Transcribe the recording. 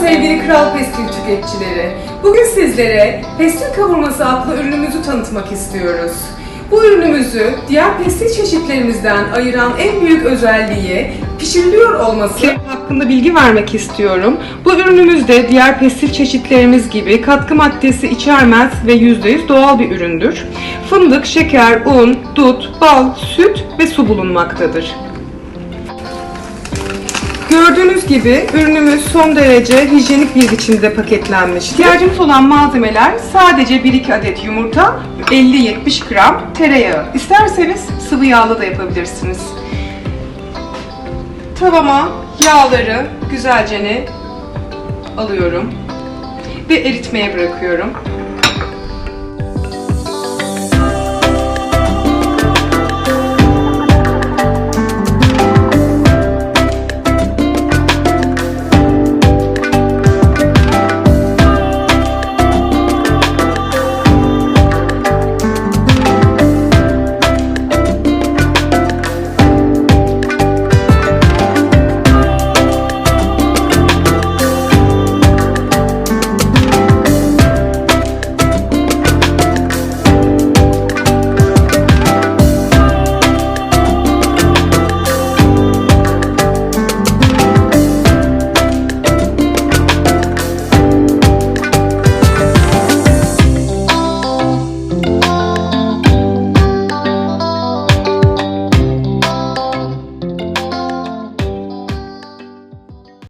Sevgili Kral Pestil tüketicileri, bugün sizlere pestil kavurması adlı ürünümüzü tanıtmak istiyoruz. Bu ürünümüzü diğer pestil çeşitlerimizden ayıran en büyük özelliği pişiriliyor olması hakkında bilgi vermek istiyorum. Bu ürünümüz de diğer pestil çeşitlerimiz gibi katkı maddesi içermez ve %100 doğal bir üründür. Fındık, şeker, un, dut, bal, süt ve su bulunmaktadır. Gördüğünüz gibi ürünümüz son derece hijyenik bir biçimde paketlenmiş. İhtiyacımız olan malzemeler sadece 1-2 adet yumurta, 50-70 gram tereyağı. İsterseniz sıvı yağla da yapabilirsiniz. Tavama yağları güzelce alıyorum ve eritmeye bırakıyorum.